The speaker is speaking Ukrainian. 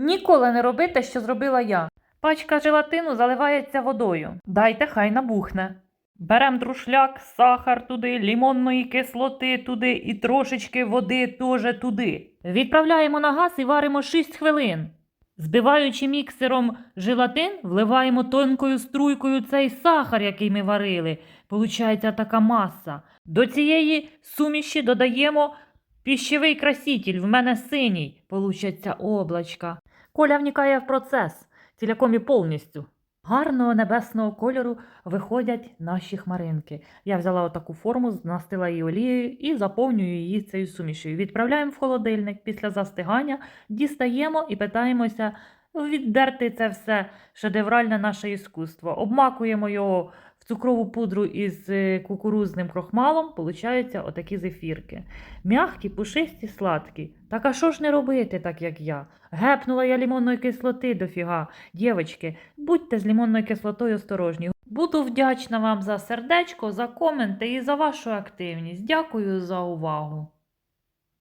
Ніколи не роби те, що зробила я. Пачка желатину заливається водою. Дайте, хай набухне. Берем друшляк, сахар туди, лімонної кислоти туди і трошечки води теж туди. Відправляємо на газ і варимо 6 хвилин. Збиваючи міксером желатин, вливаємо тонкою струйкою цей сахар, який ми варили. Получається така маса. До цієї суміші додаємо піщевий краситель. В мене синій. Получаться облачка. Коля вникає в процес, ціляком і повністю. Гарного небесного кольору виходять наші хмаринки. Я взяла отаку форму, змастила її олією і заповнюю її цією сумішю. Відправляємо в холодильник. Після застигання дістаємо і питаємося віддерти це все шедевральне наше іскусство. Обмакуємо його цукрову пудру із е, кукурузним крохмалом, получаються отакі зефірки. М'які, пушисті, сладкі. Так а що ж не робити, так як я? Гепнула я лімонної кислоти дофіга. Дівочки, будьте з лімонною кислотою осторожні. Буду вдячна вам за сердечко, за коменти і за вашу активність. Дякую за увагу.